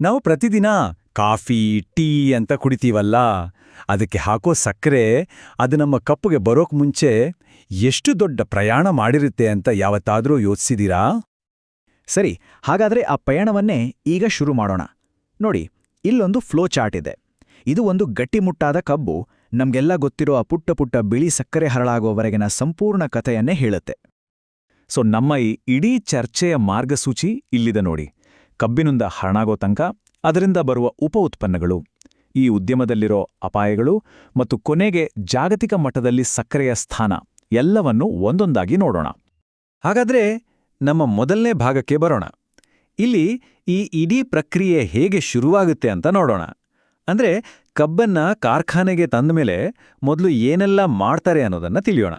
ನಾವು ಪ್ರತಿದಿನ coffee, tea ಅಂತ ಕುಡಿತೀವಲ್ಲ, ಅದಕ್ಕೆ ಹಾಕೋ ಸಕ್ಕರೆ ಅದು ನಮ್ಮ ಕಪ್ಪುಗೆ ಬರೋಕ್ ಮುಂಚೆ ಎಷ್ಟು ದೊಡ್ಡ ಪ್ರಯಾಣ ಮಾಡಿರುತ್ತೆ ಅಂತ ಯಾವತ್ತಾದರೂ ಯೋಚಿಸಿದೀರಾ? ಸರಿ, ಹಾಗಾದ್ರೆ ಆ ಪಯಣವನ್ನೇ ಈಗ ಶುರು ಮಾಡೋಣ. ನೋಡಿ, ಇಲ್ಲೊಂದು ಫ್ಲೋ ಚಾರ್ಟ್ ಇದೆ. ಇದು ಒಂದು ಗಟ್ಟಿಮುಟ್ಟಾದ ಕಬ್ಬು. ನಮ್ಗೆಲ್ಲ ಗೊತ್ತಿರೋ ಆ ಪುಟ್ಟ ಪುಟ್ಟ ಬಿಳಿ ಸಕ್ಕರೆ ಹರಳಾಗುವವರೆಗಿನ ಸಂಪೂರ್ಣ ಕಥೆಯನ್ನೇ ಹೇಳುತ್ತೆ. ಸೊ, ನಮ್ಮ ಈ ಇಡೀ ಚರ್ಚೆಯ ಮಾರ್ಗಸೂಚಿ ಇಲ್ಲಿದೆ ನೋಡಿ. ಕಬ್ಬಿನಿಂದ ಹರಣಾಗೋ ತನಕ ಅದರಿಂದ ಬರುವ ಉಪ ಉತ್ಪನ್ನಗಳು. ಈ ಉದ್ಯಮದಲ್ಲಿರೋ ಅಪಾಯಗಳು ಮತ್ತು ಕೊನೆಗೆ ಜಾಗತಿಕ ಮಟ್ಟದಲ್ಲಿ ಸಕ್ಕರೆಯ ಸ್ಥಾನ ಎಲ್ಲವನ್ನೂ ಒಂದೊಂದಾಗಿ ನೋಡೋಣ. ಹಾಗಾದ್ರೆ ನಮ್ಮ ಮೊದಲನೇ ಭಾಗಕ್ಕೆ ಬರೋಣ. ಇಲ್ಲಿ ಈ ಇಡೀ ಪ್ರಕ್ರಿಯೆ ಹೇಗೆ ಶುರುವಾಗುತ್ತೆ ಅಂತ ನೋಡೋಣ. ಅಂದ್ರೆ ಕಬ್ಬನ್ನ ಕಾರ್ಖಾನೆಗೆ ತಂದ ಮೇಲೆ ಮೊದಲು ಏನೆಲ್ಲ ಮಾಡ್ತಾರೆ ಅನ್ನೋದನ್ನ ತಿಳಿಯೋಣ.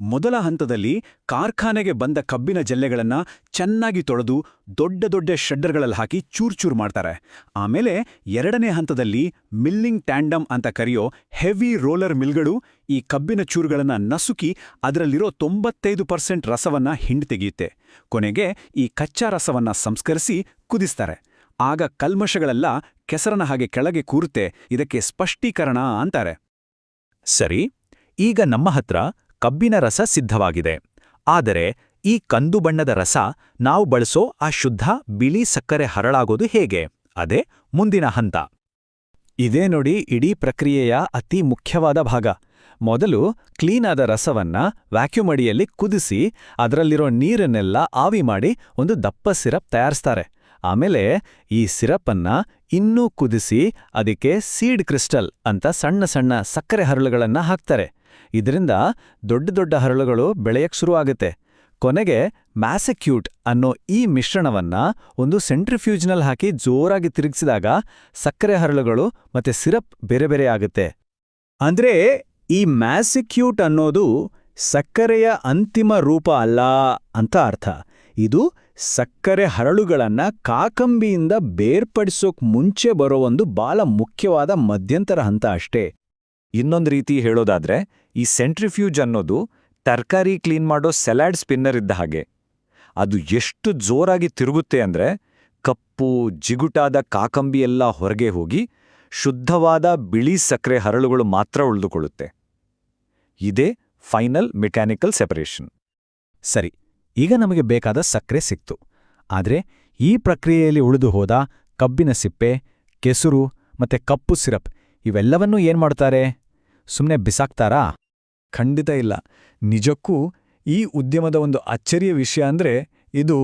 ಮೊದಲ ಹಂತದಲ್ಲಿ ಕಾರ್ಖಾನೆಗೆ ಬಂದ ಕಬ್ಬಿನ ಜಲ್ಲೆಗಳನ್ನ ಚೆನ್ನಾಗಿ ತೊಳೆದು ದೊಡ್ಡ ದೊಡ್ಡ ಶೆಡ್ಡರ್ಗಳಲ್ಲಿ ಹಾಕಿ ಚೂರ್ಚೂರ್ ಮಾಡ್ತಾರೆ. ಆಮೇಲೆ ಎರಡನೇ ಹಂತದಲ್ಲಿ ಮಿಲ್ಲಿಂಗ್ ಟ್ಯಾಂಡಮ್ ಅಂತ ಕರೆಯೋ ಹೆವಿ ರೋಲರ್ ಮಿಲ್ಗಳು ಈ ಕಬ್ಬಿನ ಚೂರುಗಳನ್ನ ನಸುಕಿ ಅದರಲ್ಲಿರೋ ತೊಂಬತ್ತೈದು ಪರ್ಸೆಂಟ್ ರಸವನ್ನ ಹಿಂಡ್ ತೆಗೆಯುತ್ತೆ. ಕೊನೆಗೆ ಈ ಕಚ್ಚಾ ರಸವನ್ನ ಸಂಸ್ಕರಿಸಿ ಕುದಿಸ್ತಾರೆ. ಆಗ ಕಲ್ಮಶಗಳೆಲ್ಲ ಕೆಸರನ ಹಾಗೆ ಕೆಳಗೆ ಕೂರುತ್ತೆ. ಇದಕ್ಕೆ ಸ್ಪಷ್ಟೀಕರಣ ಅಂತಾರೆ. ಸರಿ, ಈಗ ನಮ್ಮ ಹತ್ರ ಕಬ್ಬಿನ ರಸ ಸಿದ್ಧವಾಗಿದೆ. ಆದರೆ ಈ ಕಂದು ಬಣ್ಣದ ರಸ ನಾವು ಬಳಸೋ ಆ ಶುದ್ಧ ಬಿಳಿ ಸಕ್ಕರೆ ಹರಳಾಗೋದು ಹೇಗೆ? ಅದೇ ಮುಂದಿನ ಹಂತ. ಇದೇ ನೋಡಿ ಇಡೀ ಪ್ರಕ್ರಿಯೆಯ ಅತಿ ಮುಖ್ಯವಾದ ಭಾಗ. ಮೊದಲು ಕ್ಲೀನಾದ ರಸವನ್ನ ವ್ಯಾಕ್ಯೂಮ್ ಅಡಿಯಲ್ಲಿ ಕುದಿಸಿ ಅದರಲ್ಲಿರೋ ನೀರನ್ನೆಲ್ಲ ಆವಿ ಮಾಡಿ ಒಂದು ದಪ್ಪ ಸಿರಪ್ ತಯಾರಿಸ್ತಾರೆ. ಆಮೇಲೆ ಈ ಸಿರಪ್ಪನ್ನ ಇನ್ನೂ ಕುದಿಸಿ ಅದಕ್ಕೆ ಸೀಡ್ ಕ್ರಿಸ್ಟಲ್ ಅಂತ ಸಣ್ಣ ಸಣ್ಣ ಸಕ್ಕರೆ ಹರಳುಗಳನ್ನ ಹಾಕ್ತಾರೆ. ಇದರಿಂದ ದೊಡ್ಡ ದೊಡ್ಡ ಹರಳುಗಳು ಬೆಳೆಯಕ್ ಶುರುವಾಗುತ್ತೆ. ಕೊನೆಗೆ ಮ್ಯಾಸೆಕ್ಯೂಟ್ ಅನ್ನೋ ಈ ಮಿಶ್ರಣವನ್ನ ಒಂದು ಸೆಂಟ್ರಿಫ್ಯೂಜ್ನಲ್ ಹಾಕಿ ಜೋರಾಗಿ ತಿರುಗಿಸಿದಾಗ ಸಕ್ಕರೆ ಹರಳುಗಳು ಮತ್ತೆ ಸಿರಪ್ ಬೇರೆ ಬೇರೆ ಆಗುತ್ತೆ. ಅಂದ್ರೆ ಈ ಮ್ಯಾಸಿಕ್ಯೂಟ್ ಅನ್ನೋದು ಸಕ್ಕರೆಯ ಅಂತಿಮ ರೂಪ ಅಲ್ಲ ಅಂತ ಅರ್ಥ. ಇದು ಸಕ್ಕರೆ ಹರಳುಗಳನ್ನ ಕಾಕಂಬಿಯಿಂದ ಬೇರ್ಪಡಿಸೋಕ್ ಮುಂಚೆ ಬರೋ ಒಂದು ಬಾಲ ಮುಖ್ಯವಾದ ಮಧ್ಯಂತರ ಹಂತ ಅಷ್ಟೇ. ಇನ್ನೊಂದು ರೀತಿ ಹೇಳೋದಾದ್ರೆ, ಈ ಸೆಂಟ್ರಿಫ್ಯೂಜ್ ಅನ್ನೋದು ತರಕಾರಿ ಕ್ಲೀನ್ ಮಾಡೋ ಸೆಲಾಡ್ ಸ್ಪಿನ್ನರ್ ಇದ್ದ ಹಾಗೆ. ಅದು ಎಷ್ಟು ಜೋರಾಗಿ ತಿರುಗುತ್ತೆ ಅಂದ್ರೆ ಕಪ್ಪು, ಜಿಗುಟಾದ ಕಾಕಂಬಿ ಎಲ್ಲ ಹೊರಗೆ ಹೋಗಿ ಶುದ್ಧವಾದ ಬಿಳಿ ಸಕ್ಕರೆ ಹರಳುಗಳು ಮಾತ್ರ ಉಳಿದುಕೊಳ್ಳುತ್ತೆ. ಇದೇ ಫೈನಲ್ ಮೆಕ್ಯಾನಿಕಲ್ ಸೆಪರೇಷನ್. ಸರಿ, ಈಗ ನಮಗೆ ಬೇಕಾದ ಸಕ್ಕರೆ ಸಿಕ್ತು. ಆದರೆ ಈ ಪ್ರಕ್ರಿಯೆಯಲ್ಲಿ ಉಳಿದು ಹೋದ ಕಬ್ಬಿನ ಸಿಪ್ಪೆ, ಕೆಸರು ಮತ್ತೆ ಕಪ್ಪು ಸಿರಪ್ ಇವೆಲ್ಲವನ್ನೂ ಏನ್ ಮಾಡ್ತಾರೆ? ಸುಮ್ಮನೆ ಬಿಸಾಕ್ತಾರಾ? ಖಂಡಿತ ಇಲ್ಲ. ನಿಜಕ್ಕೂ ಈ ಉದ್ಯಮದ ಒಂದು ಅಚ್ಚರಿಯ ವಿಷಯ ಅಂದ್ರೆ ಇದು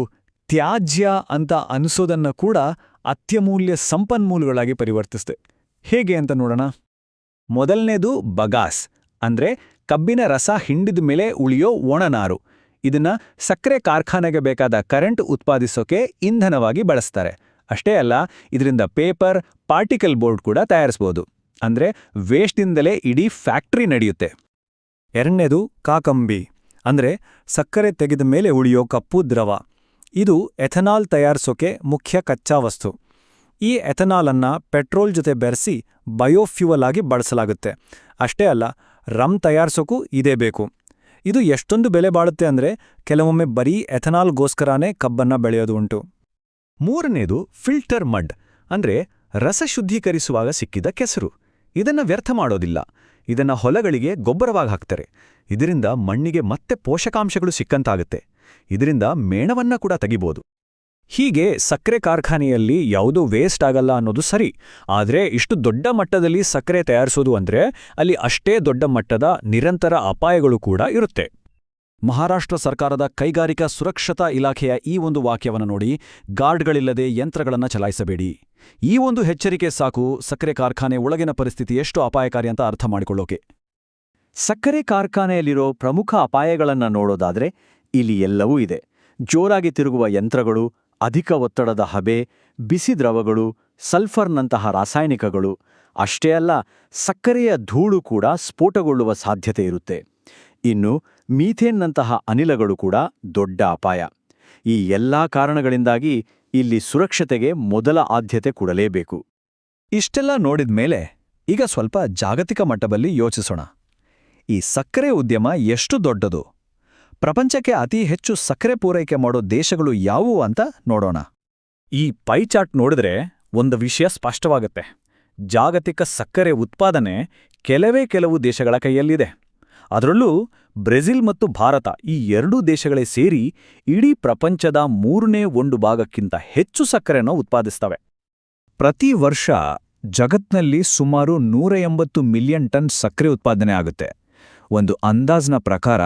ತ್ಯಾಜ್ಯ ಅಂತ ಅನಿಸೋದನ್ನ ಕೂಡ ಅತ್ಯಮೂಲ್ಯ ಸಂಪನ್ಮೂಲಗಳಾಗಿ ಪರಿವರ್ತಿಸ್ತೆ. ಹೇಗೆ ಅಂತ ನೋಡೋಣ. ಮೊದಲನೇದು ಬಗಾಸ್, ಅಂದ್ರೆ ಕಬ್ಬಿನ ರಸ ಹಿಂಡಿದ ಮೇಲೆ ಉಳಿಯೋ ಒಣನಾರು. ಇದನ್ನ ಸಕ್ಕರೆ ಕಾರ್ಖಾನೆಗೆ ಬೇಕಾದ ಕರೆಂಟ್ ಉತ್ಪಾದಿಸೋಕೆ ಇಂಧನವಾಗಿ ಬಳಸ್ತಾರೆ. ಅಷ್ಟೇ ಅಲ್ಲ, ಇದರಿಂದ ಪೇಪರ್, ಪಾರ್ಟಿಕಲ್ ಬೋರ್ಡ್ ಕೂಡ ತಯಾರಿಸ್ಬೋದು. ಅಂದ್ರೆ ವೇಸ್ಟ್ದಿಂದಲೇ ಇಡೀ ಫ್ಯಾಕ್ಟ್ರಿ ನಡೆಯುತ್ತೆ. ಎರಡನೇದು ಕಾಕಂಬಿ, ಅಂದ್ರೆ ಸಕ್ಕರೆ ತೆಗೆದ ಮೇಲೆ ಉಳಿಯೋ ಕಪ್ಪು ದ್ರವ. ಇದು ಎಥನಾಲ್ ತಯಾರಿಸೋಕೆ ಮುಖ್ಯ ಕಚ್ಚಾ ವಸ್ತು. ಈ ಎಥನಾಲನ್ನು ಪೆಟ್ರೋಲ್ ಜೊತೆ ಬೆರೆಸಿ ಬಯೋಫ್ಯೂವಲ್ ಆಗಿ ಬಳಸಲಾಗುತ್ತೆ. ಅಷ್ಟೇ ಅಲ್ಲ ರಮ್ ತಯಾರಿಸೋಕ್ಕೂ ಇದೇ ಬೇಕು. ಇದು ಎಷ್ಟೊಂದು ಬೆಲೆ ಬಾಳುತ್ತೆ ಅಂದ್ರೆ ಕೆಲವೊಮ್ಮೆ ಬರೀ ಎಥನಾಲ್ಗೋಸ್ಕರನೇ ಕಬ್ಬನ್ನ ಬೆಳೆಯೋದು ಉಂಟು. ಮೂರನೇದು ಫಿಲ್ಟರ್ ಮಡ್, ಅಂದ್ರೆ ರಸ ಶುದ್ಧೀಕರಿಸುವಾಗ ಸಿಕ್ಕಿದ ಕೆಸರು. ಇದನ್ನ ವ್ಯರ್ಥ ಮಾಡೋದಿಲ್ಲ. ಇದನ್ನ ಹೊಲಗಳಿಗೆ ಗೊಬ್ಬರವಾಗಿ ಹಾಕ್ತಾರೆ. ಇದರಿಂದ ಮಣ್ಣಿಗೆ ಮತ್ತೆ ಪೋಷಕಾಂಶಗಳು ಸಿಕ್ಕಂತಾಗುತ್ತೆ. ಇದರಿಂದ ಮೇಣವನ್ನ ಕೂಡ ತೆಗಿಬೋದು. ಹೀಗೆ ಸಕ್ಕರೆ ಕಾರ್ಖಾನೆಯಲ್ಲಿ ಯಾವುದೂ ವೇಸ್ಟ್ ಆಗಲ್ಲ ಅನ್ನೋದು ಸರಿ. ಆದರೆ ಇಷ್ಟು ದೊಡ್ಡ ಮಟ್ಟದಲ್ಲಿ ಸಕ್ಕರೆ ತಯಾರಿಸೋದು ಅಂದ್ರೆ ಅಲ್ಲಿ ಅಷ್ಟೇ ದೊಡ್ಡ ಮಟ್ಟದ ನಿರಂತರ ಅಪಾಯಗಳು ಕೂಡ ಇರುತ್ತೆ. ಮಹಾರಾಷ್ಟ್ರ ಸರ್ಕಾರದ ಕೈಗಾರಿಕಾ ಸುರಕ್ಷತಾ ಇಲಾಖೆಯ ಈ ಒಂದು ವಾಕ್ಯವನ್ನು ನೋಡಿ ಗಾರ್ಡ್ಗಳಿಲ್ಲದೆ ಯಂತ್ರಗಳನ್ನು ಚಲಾಯಿಸಬೇಡಿ. ಈ ಒಂದು ಎಚ್ಚರಿಕೆ ಸಾಕು, ಸಕ್ಕರೆ ಕಾರ್ಖಾನೆ ಒಳಗಿನ ಪರಿಸ್ಥಿತಿ ಎಷ್ಟು ಅಪಾಯಕಾರಿ ಅಂತ ಅರ್ಥ ಮಾಡಿಕೊಳ್ಳೋಕೆ. ಸಕ್ಕರೆ ಕಾರ್ಖಾನೆಯಲ್ಲಿರೋ ಪ್ರಮುಖ ಅಪಾಯಗಳನ್ನು ನೋಡೋದಾದ್ರೆ ಇಲ್ಲಿ ಎಲ್ಲವೂ ಇದೆ. ಜೋರಾಗಿ ತಿರುಗುವ ಯಂತ್ರಗಳು, ಅಧಿಕ ಒತ್ತಡದ ಹಬೆ, ಬಿಸಿ ದ್ರವಗಳು, ಸಲ್ಫರ್ನಂತಹ ರಾಸಾಯನಿಕಗಳು. ಅಷ್ಟೇ ಅಲ್ಲ, ಸಕ್ಕರೆಯ ಧೂಳು ಕೂಡ ಸ್ಫೋಟಗೊಳ್ಳುವ ಸಾಧ್ಯತೆ ಇರುತ್ತೆ. ಇನ್ನು ಮೀಥೇನ್ನಂತಹ ಅನಿಲಗಳು ಕೂಡ ದೊಡ್ಡ ಅಪಾಯ. ಈ ಎಲ್ಲಾ ಕಾರಣಗಳಿಂದಾಗಿ ಇಲ್ಲಿ ಸುರಕ್ಷತೆಗೆ ಮೊದಲ ಆದ್ಯತೆ ಕೊಡಲೇಬೇಕು. ಇಷ್ಟೆಲ್ಲ ನೋಡಿದ ಮೇಲೆ ಈಗ ಸ್ವಲ್ಪ ಜಾಗತಿಕ ಮಟ್ಟದಲ್ಲಿ ಯೋಚಿಸೋಣ. ಈ ಸಕ್ಕರೆ ಉದ್ಯಮ ಎಷ್ಟು ದೊಡ್ಡದು? ಪ್ರಪಂಚಕ್ಕೆ ಅತಿ ಹೆಚ್ಚು ಸಕ್ಕರೆ ಪೂರೈಕೆ ಮಾಡೋ ದೇಶಗಳು ಯಾವುವು ಅಂತ ನೋಡೋಣ. ಈ ಪೈ ಚಾರ್ಟ್ ನೋಡಿದ್ರೆ ಒಂದು ವಿಷಯ ಸ್ಪಷ್ಟವಾಗುತ್ತೆ. ಜಾಗತಿಕ ಸಕ್ಕರೆ ಉತ್ಪಾದನೆ ಕೆಲವೇ ಕೆಲವು ದೇಶಗಳ ಕೈಯಲ್ಲಿದೆ. ಅದರಲ್ಲೂ ಬ್ರೆಜಿಲ್ ಮತ್ತು ಭಾರತ ಈ ಎರಡೂ ದೇಶಗಳೇ ಸೇರಿ ಇಡೀ ಪ್ರಪಂಚದ ಮೂರನೇ ಒಂದು ಭಾಗಕ್ಕಿಂತ ಹೆಚ್ಚು ಸಕ್ಕರೆಯನ್ನು ಉತ್ಪಾದಿಸ್ತವೆ. ಪ್ರತಿ ವರ್ಷ ಜಗತ್ನಲ್ಲಿ ಸುಮಾರು ನೂರ ಎಂಬತ್ತು ಮಿಲಿಯನ್ ಟನ್ ಸಕ್ಕರೆ ಉತ್ಪಾದನೆ ಆಗುತ್ತೆ. ಒಂದು ಅಂದಾಜ್ನ ಪ್ರಕಾರ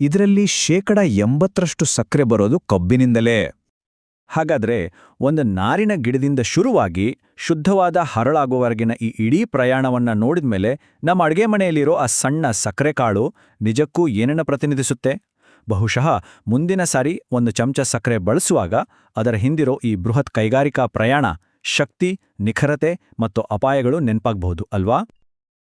ಇದರಲ್ಲಿ ಶೇಕಡ ಎಂಬತ್ತರಷ್ಟು ಸಕ್ಕರೆ ಬರೋದು ಕಬ್ಬಿನಿಂದಲೇ. ಹಾಗಾದ್ರೆ ಒಂದು ನಾರಿನ ಗಿಡದಿಂದ ಶುರುವಾಗಿ ಶುದ್ಧವಾದ ಹರಳಾಗುವವರೆಗಿನ ಈ ಇಡೀ ಪ್ರಯಾಣವನ್ನ ನೋಡಿದ್ಮೇಲೆ ನಮ್ಮ ಅಡುಗೆ ಮನೆಯಲ್ಲಿರೋ ಆ ಸಣ್ಣ ಸಕ್ಕರೆ ಕಾಳು ನಿಜಕ್ಕೂ ಏನನ್ನ ಪ್ರತಿನಿಧಿಸುತ್ತೆ? ಬಹುಶಃ ಮುಂದಿನ ಸಾರಿ ಒಂದು ಚಮಚ ಸಕ್ಕರೆ ಬಳಸುವಾಗ ಅದರ ಹಿಂದಿರೋ ಈ ಬೃಹತ್ ಕೈಗಾರಿಕಾ ಪ್ರಯಾಣ ಶಕ್ತಿ, ನಿಖರತೆ ಮತ್ತು ಅಪಾಯಗಳು ನೆನಪಾಗಬಹುದು, ಅಲ್ವಾ?